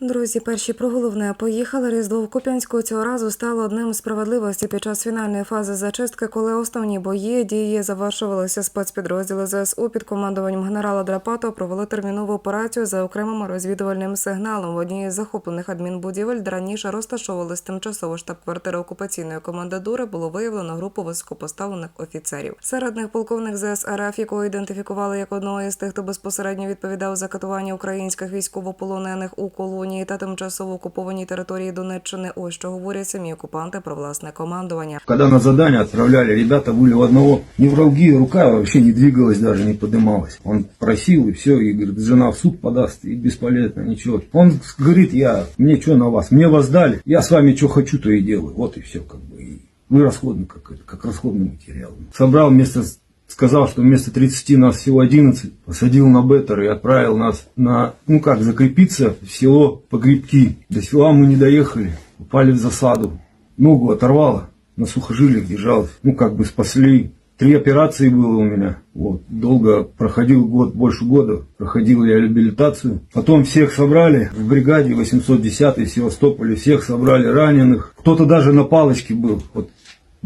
Друзі, перші про головне поїхали. Різдво в Куп'янську цього разу стало одним з справедливості під час фінальної фази зачистки, коли основні бої дії завершувалися. Спецпідрозділи ЗСУ під командуванням генерала Драпато провели термінову операцію за окремим розвідувальним сигналом в одній із захоплених адмінбудівель, де раніше розташовувалась тимчасова штаб-квартира окупаційної командадури. Було виявлено групу високопоставлених офіцерів. Серед них полковник ЗС РФ, якого ідентифікували як одного із тих, хто безпосередньо відповідав за катування українських військовополонених у колонії та тимчасово окупованій території Донеччини. Ось що говорять самі окупанти про власне командування. Когда на задание отправляли, ребята были у одного невралгия, рука вообще не двигалась, даже не поднималась. Он просил и все, и говорит, жена в суд подаст, и бесполезно, ничего. Он говорит, я, мне что на вас, мне вас дали, я с вами что хочу, то и делаю. Вот и все, как бы. И вы расходный, как, это, как расходный материал. Собрал вместо сказал, что вместо 30 нас всего 11, посадил на беттер и отправил нас на, ну как, закрепиться в село Погребки. До села мы не доехали, упали в засаду. Ногу оторвало, на сухожилиях держалась. Ну как бы спасли. Три операции было у меня. Вот. Долго проходил год, больше года. Проходил я реабилитацию. Потом всех собрали в бригаде 810 в Севастополе. Всех собрали раненых. Кто-то даже на палочке был. Вот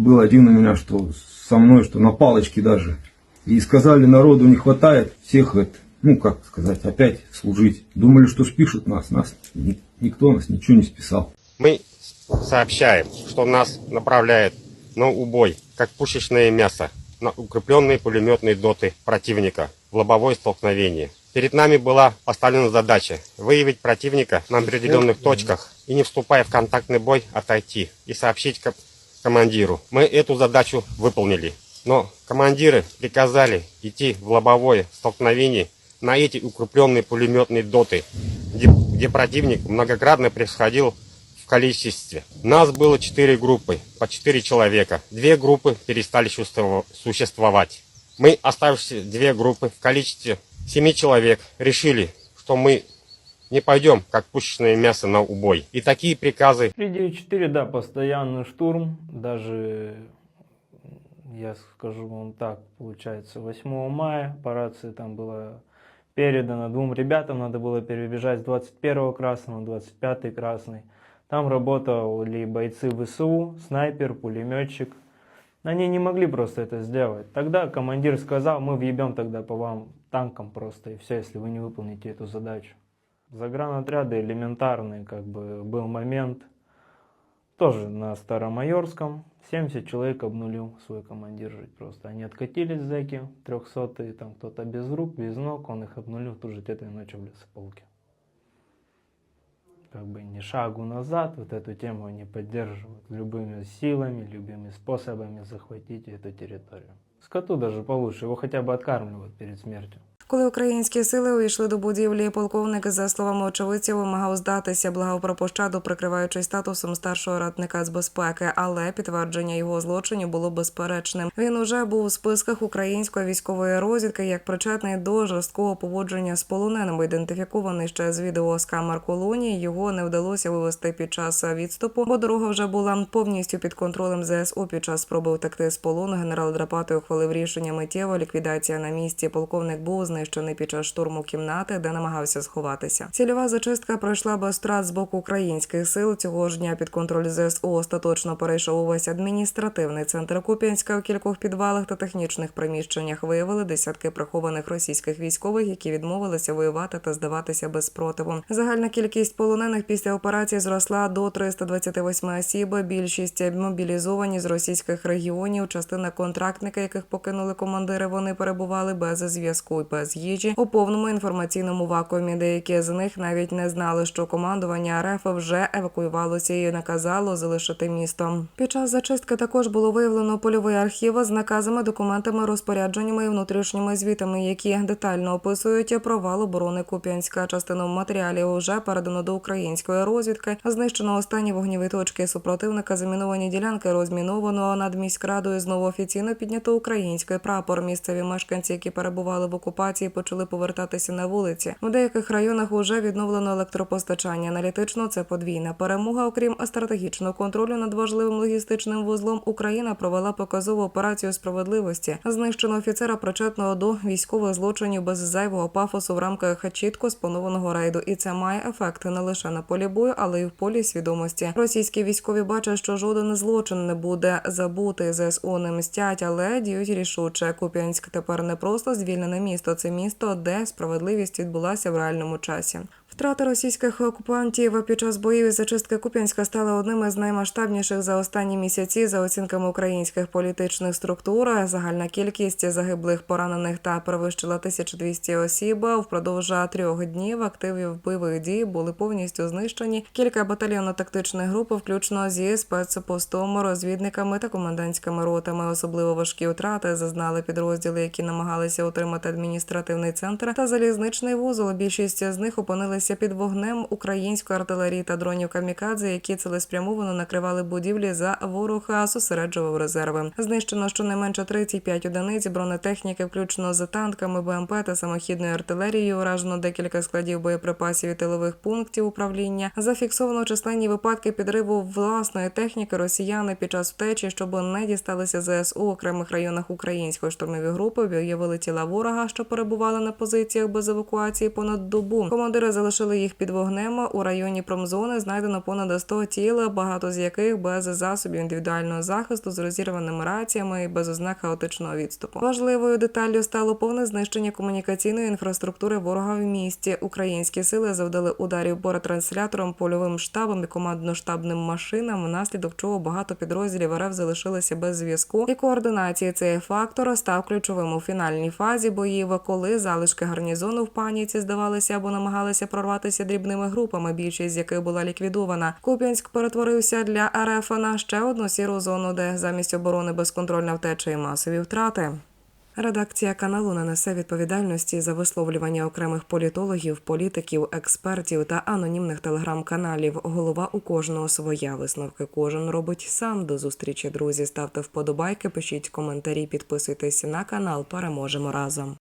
был один у меня, что со мной, что на палочке даже. И сказали, народу не хватает всех это, ну как сказать, опять служить. Думали, что спишут нас. Нас ни- никто нас ничего не списал. Мы сообщаем, что нас направляет на убой, как пушечное мясо, на укрепленные пулеметные доты противника в лобовое столкновение. Перед нами была поставлена задача выявить противника на определенных точках и не вступая в контактный бой отойти и сообщить командиру. Мы эту задачу выполнили. Но командиры приказали идти в лобовое столкновение на эти укрепленные пулеметные доты, где, где противник многократно превосходил в количестве. Нас было четыре группы, по четыре человека. Две группы перестали существовать. Мы, оставшиеся две группы в количестве семи человек, решили, что мы не пойдем, как пушечное мясо, на убой. И такие приказы 394, да, постоянный штурм. Даже, я скажу вам так, получается, 8 мая по рации там было передано двум ребятам, надо было перебежать с 21 красного на 25 красный. Там работали бойцы ВСУ, снайпер, пулеметчик. Они не могли просто это сделать. Тогда командир сказал, мы въебем тогда по вам танком просто, и все, если вы не выполните эту задачу. Загранотряды элементарные, как бы был момент, тоже на Старомайорском, 70 человек обнулил свой командир жить просто. Они откатились, зэки, 300 там кто-то без рук, без ног, он их обнулил тут же этой ночью в лесополке. Как бы ни шагу назад, вот эту тему они поддерживают любыми силами, любыми способами захватить эту территорию. Скоту даже получше, его хотя бы откармливают перед смертью. Коли українські сили увійшли до будівлі, полковник, за словами очевидців, вимагав здатися, благав про пощаду, прикриваючись статусом старшого радника з безпеки, але підтвердження його злочинів було безперечним. Він уже був у списках української військової розвідки як причетний до жорсткого поводження з полоненими. Ідентифікований ще з відео з камер колонії. Його не вдалося вивести під час відступу, бо дорога вже була повністю під контролем ЗСУ. Під час спроби втекти з полону генерал Драпати ухвалив рішення миттєво. Ліквідація на місці. Полковник був знищений під час штурму кімнати, де намагався сховатися. Цільова зачистка пройшла без втрат з боку українських сил. Цього ж дня під контроль ЗСУ остаточно перейшов увесь адміністративний центр Куп'янська у кількох підвалах та технічних приміщеннях. Виявили десятки прихованих російських військових, які відмовилися воювати та здаватися без спротиву. Загальна кількість полонених після операції зросла до 328 осіб. Більшість мобілізовані з російських регіонів. Частина контрактника, яких покинули командири, вони перебували без зв'язку і без їжі у повному інформаційному вакуумі. Деякі з них навіть не знали, що командування РФ вже евакуювалося і наказало залишити місто. Під час зачистки також було виявлено польовий архів з наказами, документами, розпорядженнями і внутрішніми звітами, які детально описують провал оборони Куп'янська. Частину матеріалів вже передано до української розвідки. Знищено останні вогневі точки супротивника. Заміновані ділянки розміновано над міськрадою. Знову офіційно піднято український прапор. Місцеві мешканці, які перебували в окупації, евакуації почали повертатися на вулиці. У деяких районах уже відновлено електропостачання. Аналітично це подвійна перемога. Окрім стратегічного контролю над важливим логістичним вузлом, Україна провела показову операцію справедливості. Знищено офіцера, причетного до військових злочинів без зайвого пафосу в рамках чітко спланованого рейду. І це має ефект не лише на полі бою, але й в полі свідомості. Російські військові бачать, що жоден злочин не буде забутий. ЗСУ не мстять, але діють рішуче. Куп'янськ тепер не просто звільнене місто, це місто, де справедливість відбулася в реальному часі. Втрати російських окупантів під час боїв із зачистки Куп'янська стали одним із наймасштабніших за останні місяці за оцінками українських політичних структур. Загальна кількість загиблих, поранених та перевищила 1200 осіб. Впродовж трьох днів активів бойових дій були повністю знищені. Кілька батальйонно-тактичних груп, включно зі спецпостом, розвідниками та комендантськими ротами. Особливо важкі втрати зазнали підрозділи, які намагалися отримати адміністративний центр та залізничний вузол. Більшість з них опинилися під вогнем української артилерії та дронів камікадзе, які цілеспрямовано накривали будівлі за ворог, а зосереджував резерви. Знищено щонайменше 35 одиниць бронетехніки, включно з танками, БМП та самохідною артилерією. Уражено декілька складів боєприпасів і тилових пунктів управління. Зафіксовано численні випадки підриву власної техніки росіяни під час втечі, щоб не дісталися ЗСУ у окремих районах української штурмові групи. Виявили тіла ворога, що перебували на позиціях без евакуації понад добу. Командири залишили їх під вогнем. У районі промзони знайдено понад 100 тіл, багато з яких без засобів індивідуального захисту з розірваними раціями і без ознак хаотичного відступу. Важливою деталлю стало повне знищення комунікаційної інфраструктури ворога в місті. Українські сили завдали ударів по ретрансляторам, польовим штабам і командно-штабним машинам, внаслідок чого багато підрозділів РФ залишилися без зв'язку і координації. Цей фактор став ключовим у фінальній фазі боїв, коли залишки гарнізону в паніці здавалися або намагалися прорватися дрібними групами, більшість з яких була ліквідована. Куп'янськ перетворився для РФ на ще одну сіру зону, де замість оборони безконтрольна втеча і масові втрати. Редакція каналу не несе відповідальності за висловлювання окремих політологів, політиків, експертів та анонімних телеграм-каналів. Голова у кожного своя висновки. Кожен робить сам. До зустрічі, друзі. Ставте вподобайки, пишіть коментарі, підписуйтесь на канал. Переможемо разом.